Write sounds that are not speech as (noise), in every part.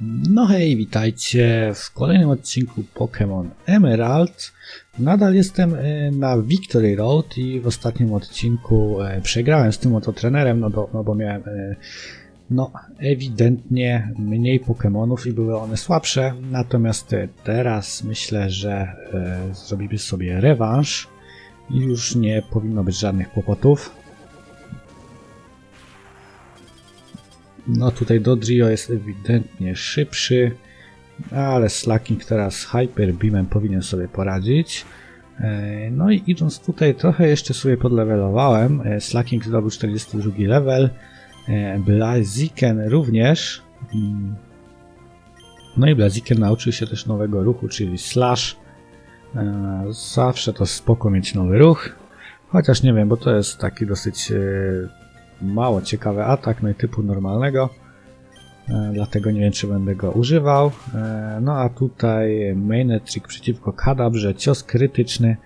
No hej, witajcie w kolejnym odcinku Pokémon Emerald. Nadal jestem e, na Victory Road i w ostatnim odcinku e, przegrałem z tym oto trenerem, no, do, no bo miałem e, no ewidentnie mniej Pokémonów i były one słabsze. Natomiast teraz myślę, że zrobimy sobie rewanż i już nie powinno być żadnych kłopotów. No tutaj Dodrio jest ewidentnie szybszy, ale Slacking teraz Hyper Beamem powinien sobie poradzić. E, No i idąc tutaj trochę jeszcze sobie podlevelowałem. E, Slacking zdobył 42 level, e, Blaziken również. Mm. No i Blaziken nauczył się też nowego ruchu, czyli Slash. Zawsze to spoko mieć nowy ruch. Chociaż nie wiem, bo to jest taki dosyć mało ciekawy atak, no i typu normalnego. E, dlatego nie wiem, czy będę go używał. E, no a tutaj main trick przeciwko Kadabrze, cios krytyczny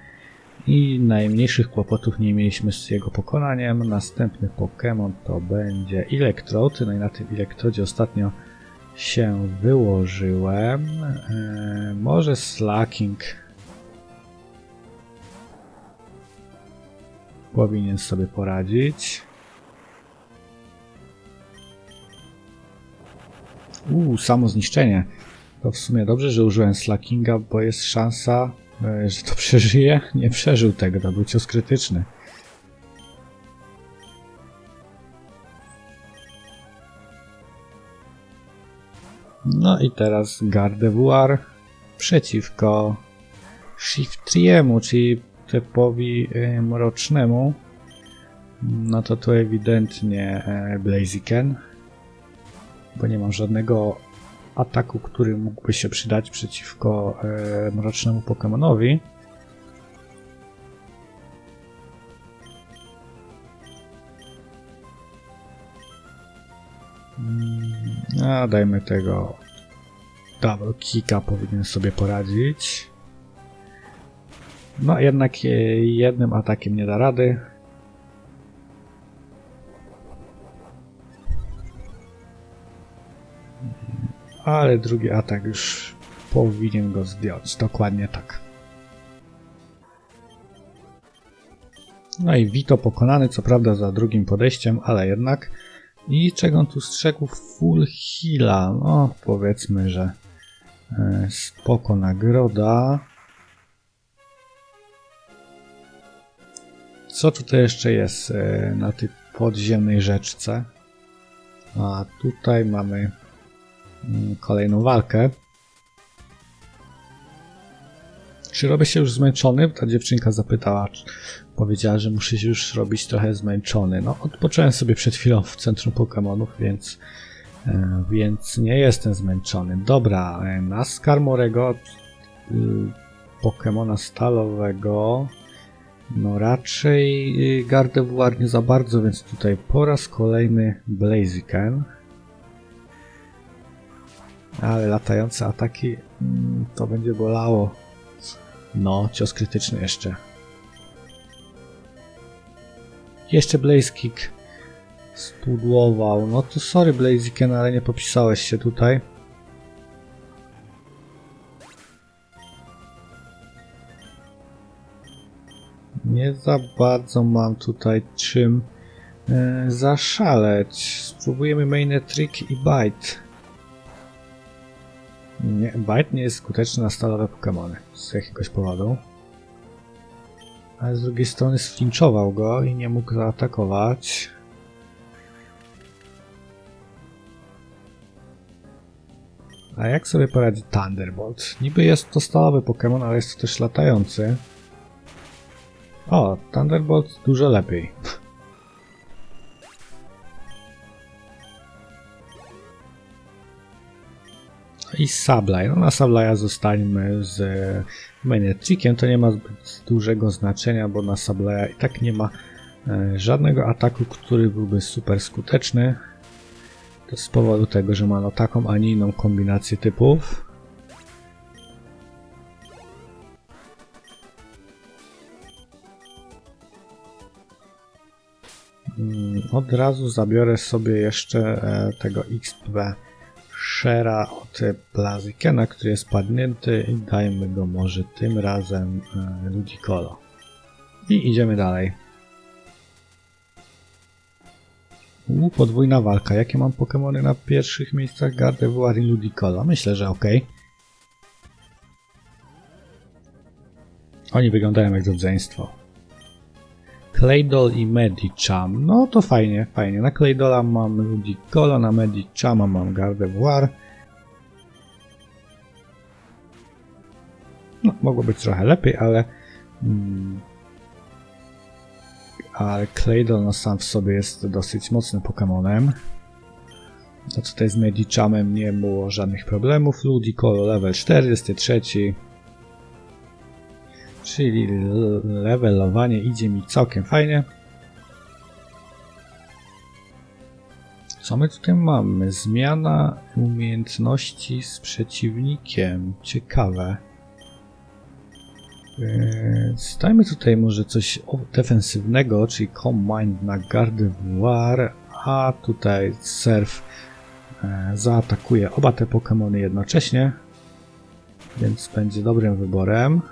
i najmniejszych kłopotów nie mieliśmy z jego pokonaniem. Następny Pokémon to będzie Electrode. No i na tym Electrodzie ostatnio się wyłożyłem. E, może Slacking powinien sobie poradzić. Uuu, samo zniszczenie. To w sumie dobrze, że użyłem Slackinga, bo jest szansa, e, że to (laughs) przeżyje. Nie przeżył tego, to był cios krytyczny. No i teraz Gardevoir przeciwko Shiftriemu, czyli typowi e, mrocznemu. No to tu ewidentnie e, Blaziken bo nie mam żadnego ataku, który mógłby się przydać przeciwko e, mrocznemu Pokemonowi. Mm, A dajmy tego double kicka, powinien sobie poradzić. No jednak e, jednym atakiem nie da rady. Ale drugi atak już powinien go zdjąć. Dokładnie tak. No i Vito pokonany, co prawda za drugim podejściem, ale jednak. I czego on tu strzegł? Full heala. No, powiedzmy, że e, spoko nagroda. Co tutaj jeszcze jest e, na tej podziemnej rzeczce? A tutaj mamy kolejną walkę. Czy robię się już zmęczony? Ta dziewczynka zapytała, powiedziała, że muszę się już robić trochę zmęczony. No, odpocząłem sobie przed chwilą w centrum Pokémonów, więc, e, więc nie jestem zmęczony. Dobra, e, na Skarmorego, y, Pokemona stalowego, no raczej Gardevoir nie za bardzo, więc tutaj po raz kolejny Blaziken. Ale latające ataki mm, to będzie bolało. No, cios krytyczny jeszcze. Jeszcze Blaze Kick spudłował. No to sorry Blaziken, ale nie popisałeś się tutaj. Nie za bardzo mam tutaj czym e, zaszaleć. Spróbujemy main trick i bite. Nie, bite nie jest skuteczny na stalowe Pokémony z jakiegoś powodu. Ale z drugiej strony sflinczował go i nie mógł zaatakować. A jak sobie poradzi Thunderbolt? Niby jest to stalowy Pokémon, ale jest to też latający. O, Thunderbolt dużo lepiej. (laughs) I Sablaj. No na Sablaja zostańmy z Manetrikiem. To nie ma zbyt dużego znaczenia, bo na Sablaja i tak nie ma e, żadnego ataku, który byłby super skuteczny. To z powodu tego, że ma no taką, a nie inną kombinację typów. Mm, Od razu zabiorę sobie jeszcze e, tego XP Shera od Blazykena, który jest padnięty i dajmy go może tym razem e, Ludicolo. I idziemy dalej. U, podwójna walka. Jakie mam Pokémony na pierwszych miejscach? Gardevoir i Ludicolo. Myślę, że ok. Oni wyglądają jak rodzeństwo. Claydol i Medicham. No to fajnie, fajnie. Na Claydola mam Ludicolo, na Medichama mam Gardevoir. No, mogło być trochę lepiej, ale... Mm, ale Claydol no, sam w sobie jest dosyć mocnym Pokémonem. To tutaj z Medichamem nie było żadnych problemów. Ludicolo level 43. Czyli levelowanie idzie mi całkiem fajnie. Co my tutaj mamy? Zmiana umiejętności z przeciwnikiem. Ciekawe. Stajmy tutaj może coś defensywnego, czyli Combine na Gardevoir, a tutaj Surf e, zaatakuje oba te Pokémony jednocześnie, więc będzie dobrym wyborem.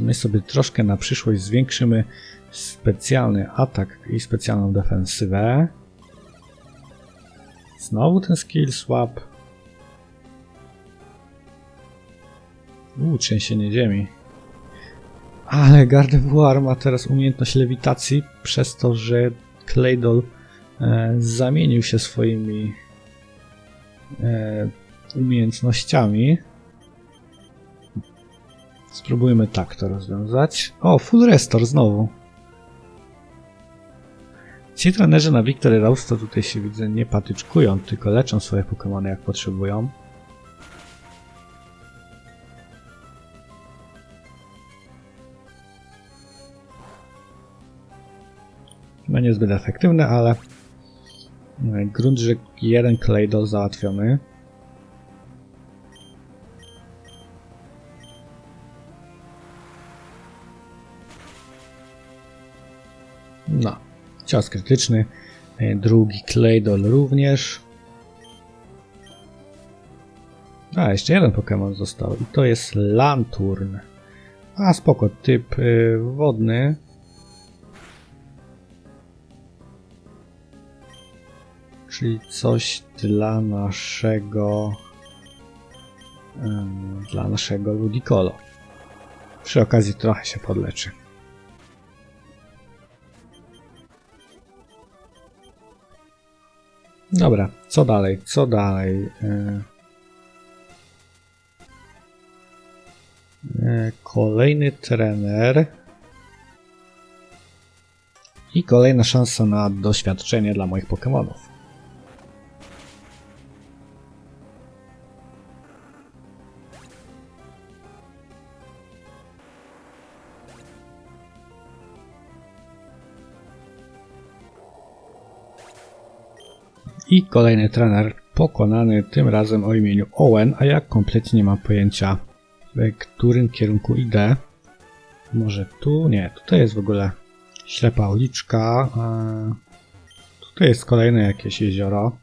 My sobie troszkę na przyszłość zwiększymy specjalny atak i specjalną defensywę. Znowu ten skill swap. Uuu, trzęsienie ziemi. Ale Gardevoir ma teraz umiejętność lewitacji przez to, że Claydol e, zamienił się swoimi e, umiejętnościami. Spróbujmy tak to rozwiązać. O, full restore znowu. Ci trenerzy na Victory Rose to tutaj się widzę nie patyczkują, tylko leczą swoje Pokémony jak potrzebują. No niezbyt efektywne, ale e, grunt, że jeden Claydol załatwiony. No, cios krytyczny. E, Drugi Claydol również. A, jeszcze jeden Pokémon został i to jest Lanturn. A, spoko, typ y, wodny. Czyli coś dla naszego ym, dla naszego Ludicolo. Przy okazji trochę się podleczy. Dobra, co dalej? Co dalej? Yy... Yy, Kolejny trener. I kolejna szansa na doświadczenie dla moich Pokémonów. I kolejny trener pokonany, tym razem o imieniu Owen, a ja kompletnie nie mam pojęcia w którym kierunku idę. Może tu? Nie, tutaj jest w ogóle ślepa uliczka. Tutaj jest kolejne jakieś jezioro.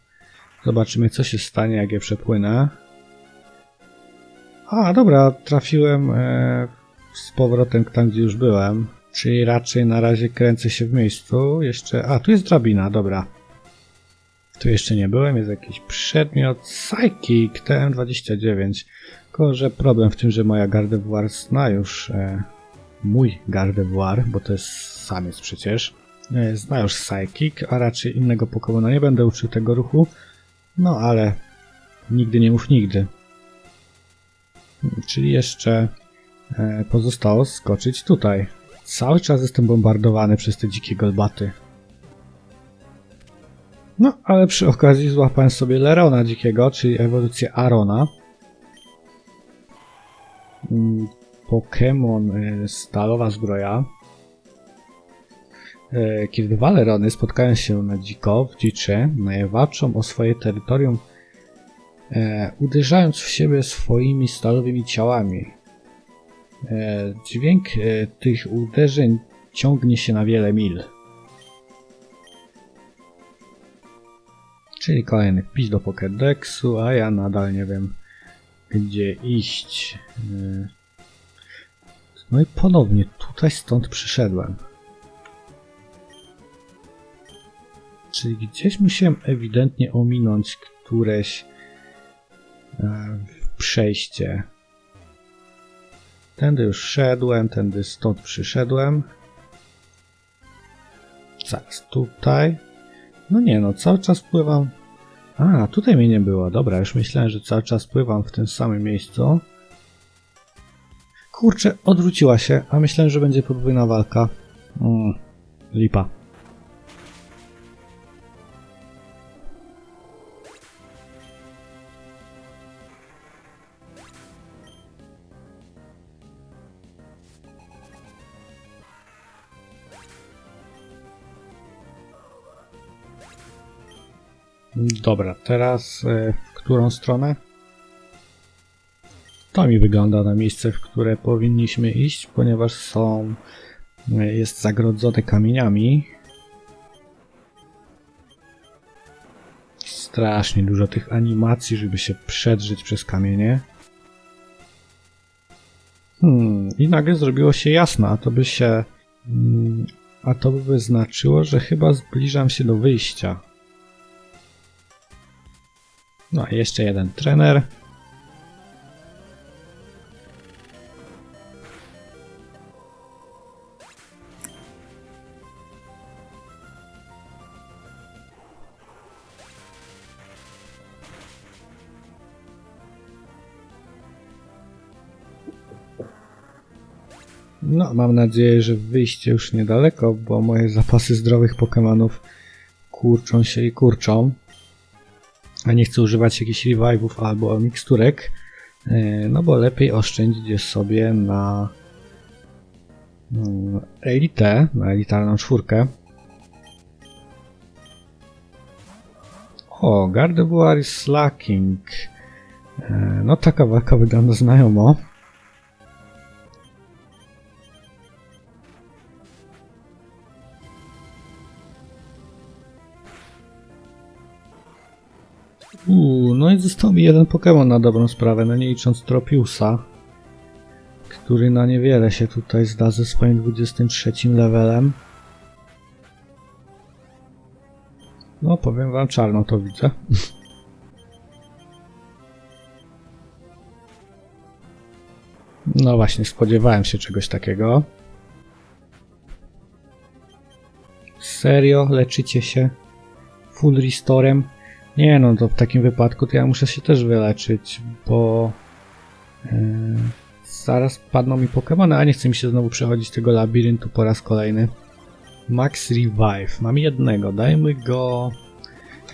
Zobaczymy co się stanie jak je przepłynę. A, dobra, trafiłem e, z powrotem tam gdzie już byłem. Czyli raczej na razie kręcę się w miejscu. Jeszcze... A, tu jest drabina, dobra. Tu jeszcze nie byłem, jest jakiś przedmiot. Psychic TM29. Tylko, że problem w tym, że moja Gardevoir zna już e, mój Gardevoir, bo to jest samiec przecież. E, zna już Psychic, a raczej innego Pokemona nie będę uczył tego ruchu. No ale nigdy nie mów nigdy. Czyli jeszcze e, pozostało skoczyć tutaj. Cały czas jestem bombardowany przez te dzikie golbaty. No, ale przy okazji złapałem sobie Lerona dzikiego, czyli ewolucję Arona. Mm, Pokémon y, Stalowa Zbroja. Y, kiedy dwa Lerony spotkają się na dziko, w dziczy, walczą o swoje terytorium, e, uderzając w siebie swoimi stalowymi ciałami. E, dźwięk e, tych uderzeń ciągnie się na wiele mil. Czyli kolejny wpis do Pokédexu, a ja nadal nie wiem gdzie iść. Yy. No i ponownie tutaj stąd przyszedłem. Czyli gdzieś musiałem ewidentnie ominąć któreś e, przejście. Tędy już szedłem, tędy stąd przyszedłem. Zaraz tutaj. No nie no, cały czas pływam. A, tutaj mnie nie było. Dobra, już myślałem, że cały czas pływam w tym samym miejscu. Kurczę, odwróciła się, a myślałem, że będzie podwójna walka. Mm, lipa. Dobra, teraz e, w którą stronę? To mi wygląda na miejsce, w które powinniśmy iść, ponieważ są e, jest zagrodzone kamieniami. Strasznie dużo tych animacji, żeby się przedrzeć przez kamienie. Hmm, i nagle zrobiło się jasno, a to by się... mm, A to by znaczyło, że chyba zbliżam się do wyjścia. No jeszcze jeden trener. No, mam nadzieję, że wyjście już niedaleko, bo moje zapasy zdrowych Pokémonów kurczą się i kurczą a nie chcę używać jakichś revive'ów albo miksturek, e, no bo lepiej oszczędzić sobie na mm, elitę, na elitarną czwórkę. O, Gardevoir is Slacking. E, No taka walka wygląda znajomo. Uuu, no i został mi jeden Pokémon na dobrą sprawę, no nie licząc Tropiusa, który na niewiele się tutaj zda ze swoim 23 levelem. No, powiem wam, czarno to widzę. (laughs) No właśnie, spodziewałem się czegoś takiego. Serio? Leczycie się? Full restorem? Nie no, to w takim wypadku to ja muszę się też wyleczyć, bo yy, zaraz padną mi Pokémony, a nie chce mi się znowu przechodzić tego labiryntu po raz kolejny. Max Revive. Mam jednego, dajmy go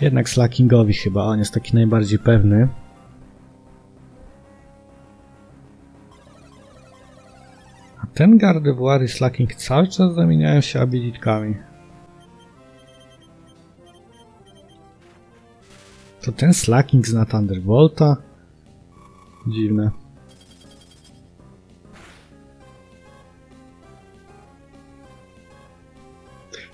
jednak Slackingowi chyba, on jest taki najbardziej pewny. A ten Gardevoir i Slacking cały czas zamieniają się abilitkami. To ten Slacking zna Thunderbolta? Dziwne.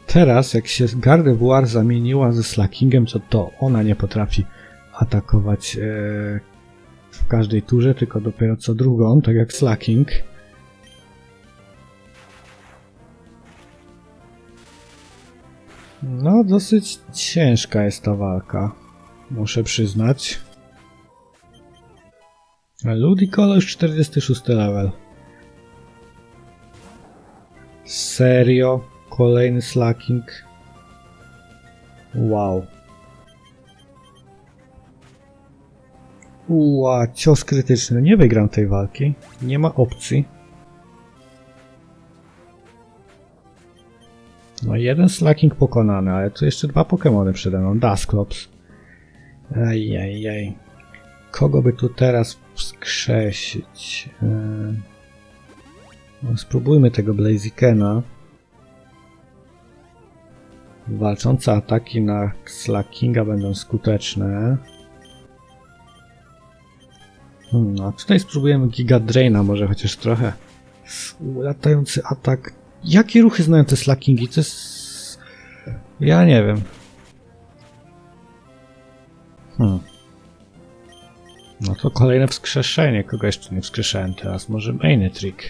Teraz, jak się Gardevoir zamieniła ze Slackingem, to to ona nie potrafi atakować e, w każdej turze, tylko dopiero co drugą, tak jak Slacking. No, dosyć ciężka jest ta walka muszę przyznać. Ludicolo już 46 level. Serio? Kolejny slacking? Wow. Ua, cios krytyczny. Nie wygram tej walki. Nie ma opcji. No jeden slacking pokonany, ale tu jeszcze dwa Pokémony przede mną. Dusclops. Ajajaj. Kogo by tu teraz wskrzesić? No, spróbujmy tego Blazikena. Walczące ataki na Slackinga będą skuteczne. Hmm, a tutaj spróbujemy Giga Draina, może chociaż trochę. Latający atak. Jakie ruchy znają te Slackingi? To jest... Ja nie wiem. Hmm. No to kolejne wskrzeszenie. Kogo jeszcze nie wskrzeszałem teraz? Może mainy trick.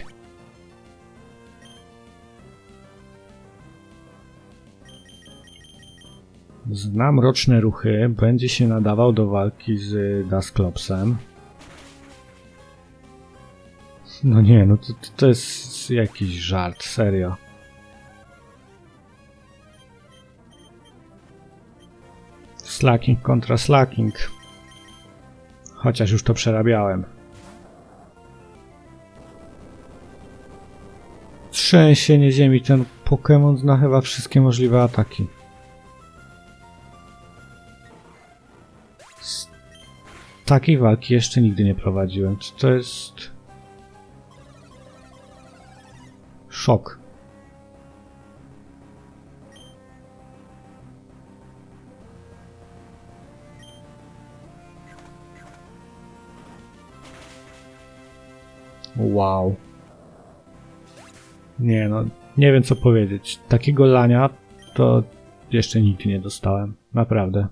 Znam roczne ruchy. Będzie się nadawał do walki z Dusklopsem. No nie, no to, to jest jakiś żart, serio. Slacking kontra slacking. Chociaż już to przerabiałem. Trzęsienie ziemi, ten Pokémon zna chyba wszystkie możliwe ataki. Z takiej walki jeszcze nigdy nie prowadziłem. Czy to jest... Szok. Wow. Nie no, nie wiem co powiedzieć. Takiego lania to jeszcze nigdy nie dostałem. Naprawdę.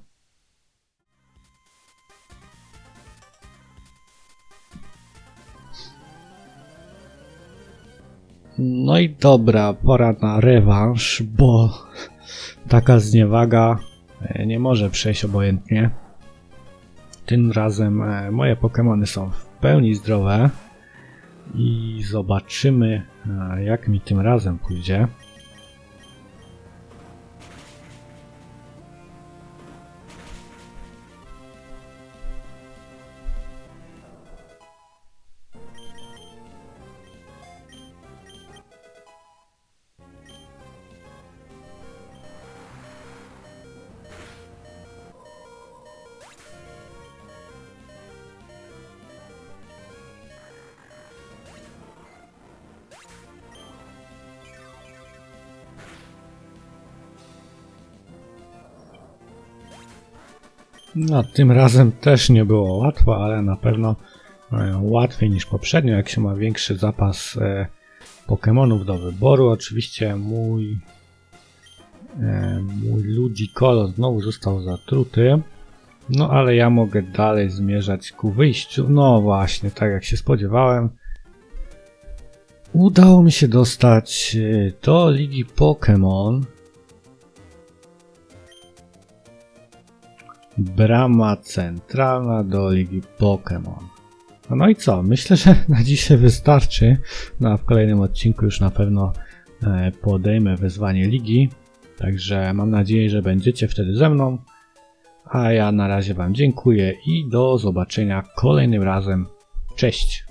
No i dobra, pora na rewanż, bo taka zniewaga e, nie może przejść obojętnie. Tym razem e, moje Pokémony są w pełni zdrowe i zobaczymy jak mi tym razem pójdzie. No, tym razem też nie było łatwo, ale na pewno e, łatwiej niż poprzednio, jak się ma większy zapas e, Pokémonów do wyboru. Oczywiście mój, e, mój Ludicolo znowu został zatruty. No ale ja mogę dalej zmierzać ku wyjściu. No właśnie, tak jak się spodziewałem. Udało mi się dostać e, do Ligi Pokémon. Brama centralna do Ligi Pokémon. No i co? Myślę, że (laughs) na dzisiaj wystarczy. No a w kolejnym odcinku już na pewno e, podejmę wyzwanie ligi. Także mam nadzieję, że będziecie wtedy ze mną. A ja na razie Wam dziękuję i do zobaczenia kolejnym razem. Cześć!